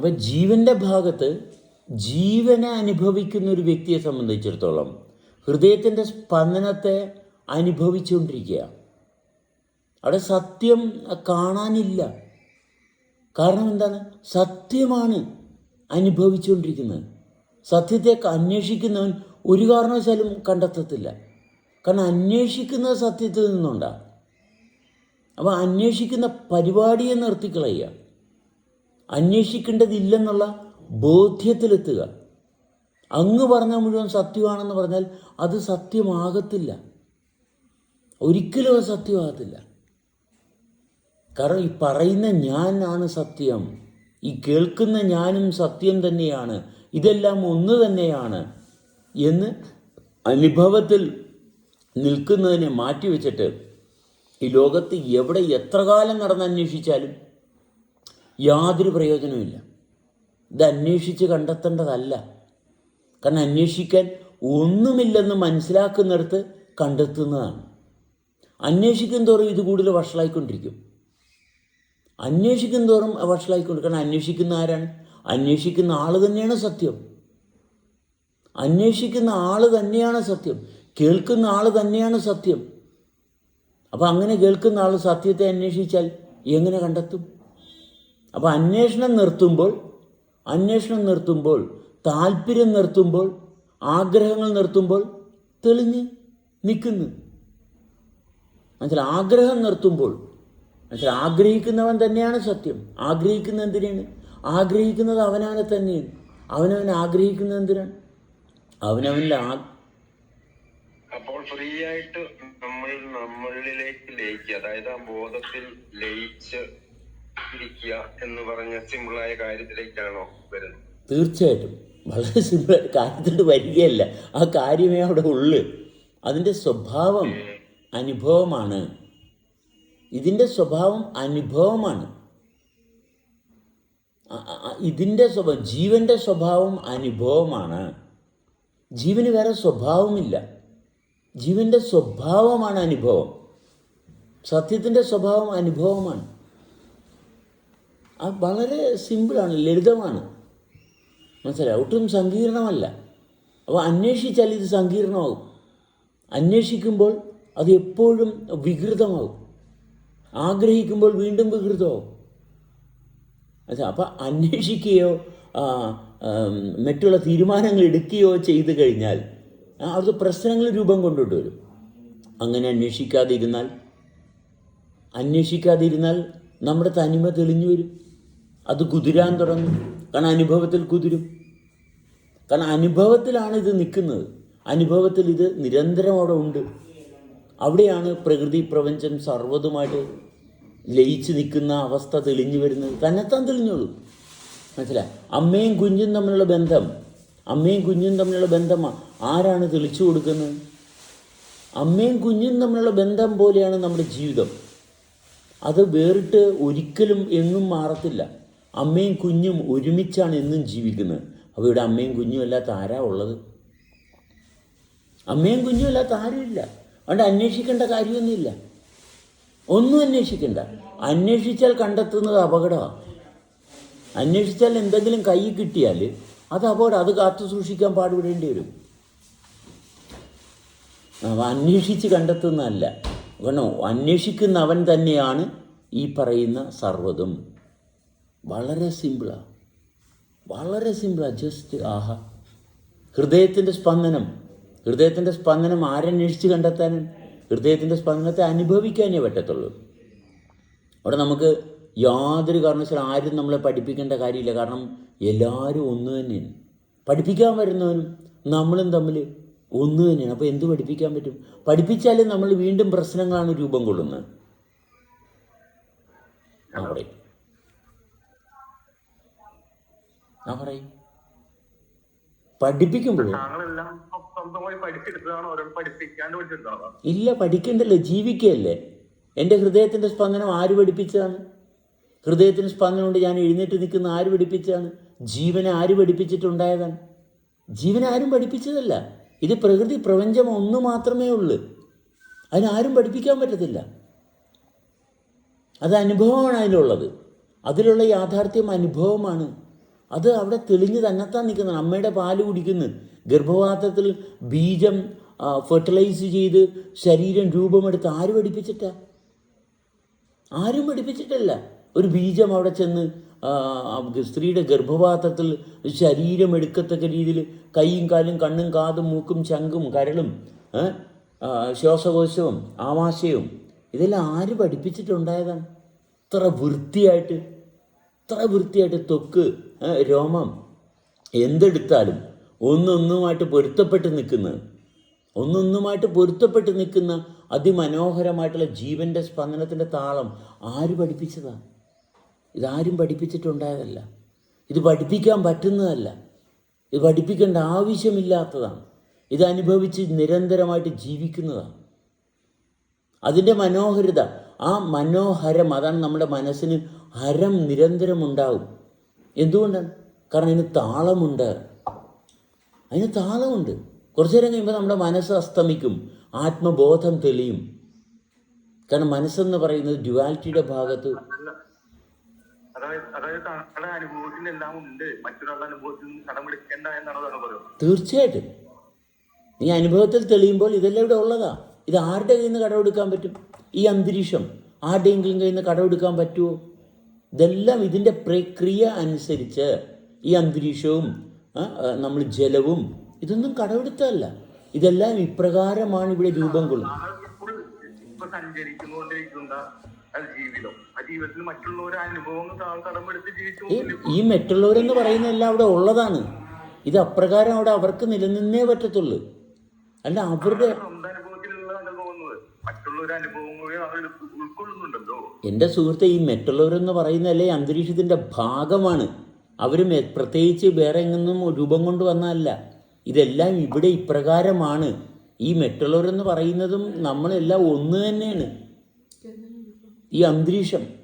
അപ്പം ജീവന്റെ ഭാഗത്ത് ജീവനെ അനുഭവിക്കുന്ന ഒരു വ്യക്തിയെ സംബന്ധിച്ചിടത്തോളം ഹൃദയത്തിന്റെ സ്പന്ദനത്തെ അനുഭവിച്ചുകൊണ്ടിരിക്കുക. അവിടെ സത്യം കാണാനില്ല. കാരണം എന്താണ്? സത്യമാണ് അനുഭവിച്ചുകൊണ്ടിരിക്കുന്നത്. സത്യത്തെ അന്വേഷിക്കുന്നവൻ ഒരു കാരണവശാലും കണ്ടെത്തത്തില്ല. കാരണം അന്വേഷിക്കുന്നത് സത്യത്തിൽ നിന്നുണ്ടാണ് അപ്പോൾ അന്വേഷിക്കുന്ന പരിപാടിയെ നിർത്തിക്കളയുക. അന്വേഷിക്കേണ്ടതില്ലെന്നുള്ള ബോധ്യത്തിലെത്തുക. അങ്ങ് പറഞ്ഞ മുഴുവൻ സത്യമാണെന്ന് പറഞ്ഞാൽ അത് സത്യമാകത്തില്ല. ഒരിക്കലും അത് സത്യമാകത്തില്ല. കാരണം ഈ പറയുന്ന ഞാനാണ് സത്യം ഈ കേൾക്കുന്ന ഞാനും സത്യം തന്നെയാണ് ഇതെല്ലാം ഒന്ന് തന്നെയാണ് എന്ന് അനുഭവത്തിൽ നിൽക്കുന്നതിനെ മാറ്റിവെച്ചിട്ട് ഈ ലോകത്ത് എവിടെ എത്ര കാലം നടന്ന് അന്വേഷിച്ചാലും യാതൊരു പ്രയോജനവുമില്ല ഇത് അന്വേഷിച്ച് കണ്ടെത്തേണ്ടതല്ല. കാരണം അന്വേഷിക്കാൻ ഒന്നുമില്ലെന്ന് മനസ്സിലാക്കുന്നിടത്ത് കണ്ടെത്തുന്നതാണ്. അന്വേഷിക്കും തോറും ഇത് കൂടുതൽ വഷളായിക്കൊണ്ടിരിക്കും. അന്വേഷിക്കും തോറും വഷളായിക്കൊണ്ട് കാരണം അന്വേഷിക്കുന്ന ആരാണ്? അന്വേഷിക്കുന്ന ആൾ തന്നെയാണ് സത്യം. അന്വേഷിക്കുന്ന ആൾ തന്നെയാണ് സത്യം. കേൾക്കുന്ന ആൾ തന്നെയാണ് സത്യം. അപ്പോൾ അങ്ങനെ കേൾക്കുന്ന ആൾ സത്യത്തെ അന്വേഷിച്ചാൽ എങ്ങനെ കണ്ടെത്തും? അപ്പോൾ അന്വേഷണം നിർത്തുമ്പോൾ അന്വേഷണം നിർത്തുമ്പോൾ താല്പര്യം നിർത്തുമ്പോൾ ആഗ്രഹങ്ങൾ നിർത്തുമ്പോൾ തെളിഞ്ഞ് നിൽക്കുന്നു. മനസ്സിൽ ആഗ്രഹം നിർത്തുമ്പോൾ മനസ്സിൽ ആഗ്രഹിക്കുന്നവൻ തന്നെയാണ് സത്യം. ആഗ്രഹിക്കുന്ന എന്തിനാണ്? ആഗ്രഹിക്കുന്നത് അവനവനെ തന്നെയാണ്. അവനവൻ ആഗ്രഹിക്കുന്നത് എന്തിനാണ്? അവനവനിൽ ആ അപ്പോൾ ഫ്രീ ആയിട്ട് നമ്മൾ നമ്മളിലേക്ക് ലയിക്കുക. അതായത് ആ ബോധത്തിൽ ലയിച്ച് ഇരിക്കുക എന്ന് പറഞ്ഞ സിമ്പിളായ കാര്യത്തിലേക്കാണോ വരുന്നത്? തീർച്ചയായിട്ടും. വളരെ സിമ്പിൾ കാര്യത്തിൽ വരികയല്ല. ആ കാര്യമേ അവിടെ ഉള്ളു. അതിന്റെ സ്വഭാവം അനുഭവമാണ്. ഇതിന്റെ സ്വഭാവം അനുഭവമാണ്. ഇതിന്റെ സ്വഭാവം ജീവന്റെ സ്വഭാവം അനുഭവമാണ്. ജീവന് വേറെ സ്വഭാവമില്ല. ജീവന്റെ സ്വഭാവമാണ് അനുഭവം. സത്യത്തിന്റെ സ്വഭാവം അനുഭവമാണ്. വളരെ സിമ്പിളാണ് ലളിതമാണ്. മനസ്സിലായി? ഒട്ടും സങ്കീർണമല്ല. അപ്പോൾ അന്വേഷിച്ചാൽ ഇത് സങ്കീർണമാകും. അന്വേഷിക്കുമ്പോൾ അത് എപ്പോഴും വികൃതമാകും. ആഗ്രഹിക്കുമ്പോൾ വീണ്ടും വികൃതമാകും. അച്ഛാ അപ്പം അന്വേഷിക്കുകയോ മറ്റുള്ള തീരുമാനങ്ങൾ എടുക്കുകയോ ചെയ്തു കഴിഞ്ഞാൽ അത് പ്രശ്നങ്ങൾ രൂപം കൊണ്ടിട്ട് വരും. അങ്ങനെ അന്വേഷിക്കാതിരുന്നാൽ അന്വേഷിക്കാതിരുന്നാൽ നമ്മുടെ തനിമ തെളിഞ്ഞു വരും. അത് കുതിരാൻ തുടങ്ങും. കാരണം അനുഭവത്തിൽ കുതിരും. കാരണം അനുഭവത്തിലാണ് ഇത് നിൽക്കുന്നത്. അനുഭവത്തിൽ ഇത് നിരന്തരം അവിടെ ഉണ്ട്. അവിടെയാണ് പ്രകൃതി പ്രപഞ്ചം സർവതുമായിട്ട് ലയിച്ച് നിൽക്കുന്ന അവസ്ഥ തെളിഞ്ഞു വരുന്നത്. തന്നെത്താൻ തെളിഞ്ഞോളൂ. മനസ്സിലായി അമ്മയും കുഞ്ഞും തമ്മിലുള്ള ബന്ധം. അമ്മയും കുഞ്ഞും തമ്മിലുള്ള ബന്ധം ആരാണ് തെളിച്ചു കൊടുക്കുന്നത്? അമ്മയും കുഞ്ഞും തമ്മിലുള്ള ബന്ധം പോലെയാണ് നമ്മുടെ ജീവിതം. അത് വേറിട്ട് ഒരിക്കലും എങ്ങും മാറത്തില്ല. അമ്മയും കുഞ്ഞും ഒരുമിച്ചാണ് എന്നും ജീവിക്കുന്നത്. അപ്പോൾ ഇവിടെ അമ്മയും കുഞ്ഞും അല്ലാത്ത ആരാ ഉള്ളത്? അമ്മയും കുഞ്ഞും അല്ലാത്ത ആരുമില്ല അതുകൊണ്ട് അന്വേഷിക്കേണ്ട കാര്യമൊന്നുമില്ല. ഒന്നും അന്വേഷിക്കണ്ട. അന്വേഷിച്ചാൽ കണ്ടെത്തുന്നത് അപകടമാണ്. അന്വേഷിച്ചാൽ എന്തെങ്കിലും കൈ കിട്ടിയാൽ അത് അപകടം അത് കാത്തു സൂക്ഷിക്കാൻ പാടുപെടേണ്ടി വരും. അന്വേഷിച്ച് കണ്ടെത്തുന്നതല്ല. കാരണം അന്വേഷിക്കുന്ന അവൻ തന്നെയാണ് ഈ പറയുന്ന സർവതും. വളരെ സിമ്പിളാണ് വളരെ സിമ്പിളാണ് ജസ്റ്റ് ആഹാ. ഹൃദയത്തിന്റെ സ്പന്ദനം. ഹൃദയത്തിന്റെ സ്പന്ദനം ആരന്വേഷിച്ച് കണ്ടെത്താനും ഹൃദയത്തിന്റെ സ്പന്ദനത്തെ അനുഭവിക്കാനേ പറ്റത്തുള്ളൂ. അവിടെ നമുക്ക് യാതൊരു കാരണവശാലും ആരും നമ്മളെ പഠിപ്പിക്കേണ്ട കാര്യമില്ല. കാരണം എല്ലാവരും ഒന്ന് തന്നെയാണ്. പഠിപ്പിക്കാൻ വരുന്നവനും നമ്മളും തമ്മിൽ ഒന്ന് തന്നെയാണ്. അപ്പോൾ എന്ത് പഠിപ്പിക്കാൻ പറ്റും? പഠിപ്പിച്ചാലും നമ്മൾ വീണ്ടും പ്രശ്നങ്ങളാണ് രൂപം കൊള്ളുന്നത്. ആ ആ പറയും. പഠിപ്പിക്കാണ്ട് ഇല്ല പഠിക്കണ്ടല്ലോ? ജീവിക്കുകയല്ലേ എന്റെ ഹൃദയത്തിന്റെ സ്പന്ദനം ആര് പഠിപ്പിച്ചതാണ്? ഹൃദയത്തിന് സ്പന്ദനം കൊണ്ട് ഞാൻ എഴുന്നേറ്റ് നിൽക്കുന്ന ആര് പഠിപ്പിച്ചതാണ്? ജീവനെ ആര് പഠിപ്പിച്ചിട്ടുണ്ടായതാണ്? ജീവനെ ആരും പഠിപ്പിച്ചതല്ല. ഇത് പ്രകൃതി പ്രപഞ്ചം ഒന്ന് മാത്രമേ ഉള്ളൂ. അതിനാരും പഠിപ്പിക്കാൻ പറ്റത്തില്ല. അത് അനുഭവമാണ് അതിലുള്ളത്. അതിലുള്ള യാഥാർത്ഥ്യം അനുഭവമാണ്. അത് അവിടെ തെളിഞ്ഞ് തന്നെത്താൻ നിൽക്കുന്നത്. അമ്മയുടെ പാൽ കുടിക്കുന്നു. ഗർഭപാത്രത്തിൽ ബീജം ഫെർട്ടിലൈസ് ചെയ്ത് ശരീരം രൂപമെടുത്ത് ആര് പഠിപ്പിച്ചിട്ടാ? ആരും പഠിപ്പിച്ചിട്ടല്ല. ഒരു ബീജം അവിടെ ചെന്ന് സ്ത്രീയുടെ ഗർഭപാത്രത്തിൽ ശരീരം എടുക്കത്തക്ക രീതിയിൽ കൈയും കാലും കണ്ണും കാതും മൂക്കും ചങ്കും കരളും ശ്വാസകോശവും ആമാശയവും ഇതെല്ലാം ആര് പഠിപ്പിച്ചിട്ടുണ്ടായതാണ്? ഇത്ര വൃത്തിയായിട്ട് ഇത്ര വൃത്തിയായിട്ട് തൊക്ക് രോമം എന്തെടുത്താലും ഒന്നൊന്നുമായിട്ട് പൊരുത്തപ്പെട്ട് നിൽക്കുന്നത് ഒന്നൊന്നുമായിട്ട് പൊരുത്തപ്പെട്ട് നിൽക്കുന്ന അതിമനോഹരമായിട്ടുള്ള ജീവന്റെ സ്പന്ദനത്തിന്റെ താളം ആര് പഠിപ്പിച്ചതാ? ഇതാരും പഠിപ്പിച്ചിട്ടുണ്ടായതല്ല. ഇത് പഠിപ്പിക്കാൻ പറ്റുന്നതല്ല. ഇത് പഠിപ്പിക്കേണ്ട ആവശ്യമില്ലാത്തതാണ്. ഇത് അനുഭവിച്ച് നിരന്തരമായിട്ട് ജീവിക്കുന്നതാണ്. അതിന്റെ മനോഹരിത ആ മനോഹരം അതാണ് നമ്മുടെ മനസ്സിന് ഹരം നിരന്തരമുണ്ടാവും. എന്തുകൊണ്ടാണ്? കാരണം അതിന് താളമുണ്ട്. അതിന് താളമുണ്ട്. കുറച്ചു നേരം കഴിയുമ്പോൾ നമ്മുടെ മനസ്സ് അസ്തമിക്കും. ആത്മബോധം തെളിയും. കാരണം മനസ്സെന്ന് പറയുന്നത് ഡ്യുവാലിറ്റിയുടെ ഭാഗത്ത് തീർച്ചയായിട്ടും. നീ അനുഭവത്തിൽ തെളിയുമ്പോൾ ഇതെല്ലാം ഇവിടെ ഉള്ളതാ. ഇത് ആരുടെ കയ്യിൽ നിന്ന് കടമെടുക്കാൻ പറ്റും? ഈ അന്തരീക്ഷം. ആരുടെയെങ്കിലും കയ്യിൽ നിന്ന് കടമെടുക്കാൻ പറ്റുമോ ഇതെല്ലാം ഇതിന്റെ പ്രക്രിയ അനുസരിച്ച് ഈ അന്തരീക്ഷവും നമ്മൾ ജലവും ഇതൊന്നും കടമെടുത്തതല്ല. ഇതെല്ലാം ഇപ്രകാരമാണ് ഇവിടെ രൂപം കൊള്ളുന്നത്. ഈ മറ്റുള്ളവരെന്ന് പറയുന്നതെല്ലാം അവിടെ ഉള്ളതാണ്. ഇത് അപ്രകാരം അവിടെ അവർക്ക് നിലനിന്നേ പറ്റത്തുള്ളൂ. അല്ല അവരുടെ മറ്റുള്ളവരുടെ അനുഭവം സുഹൃത്തെ ഈ മറ്റുള്ളവരെന്ന് പറയുന്നതല്ലേ ഈ അന്തരീക്ഷത്തിന്റെ ഭാഗമാണ്. അവർ പ്രത്യേകിച്ച് വേറെ എങ്ങനെയും രൂപം കൊണ്ട് വന്നതല്ല. ഇതെല്ലാം ഇവിടെ ഇപ്രകാരമാണ്. ഈ മറ്റുള്ളവരെന്ന് പറയുന്നതും നമ്മളെല്ലാം ഒന്ന് തന്നെയാണ്. ഈ അന്തരീക്ഷം.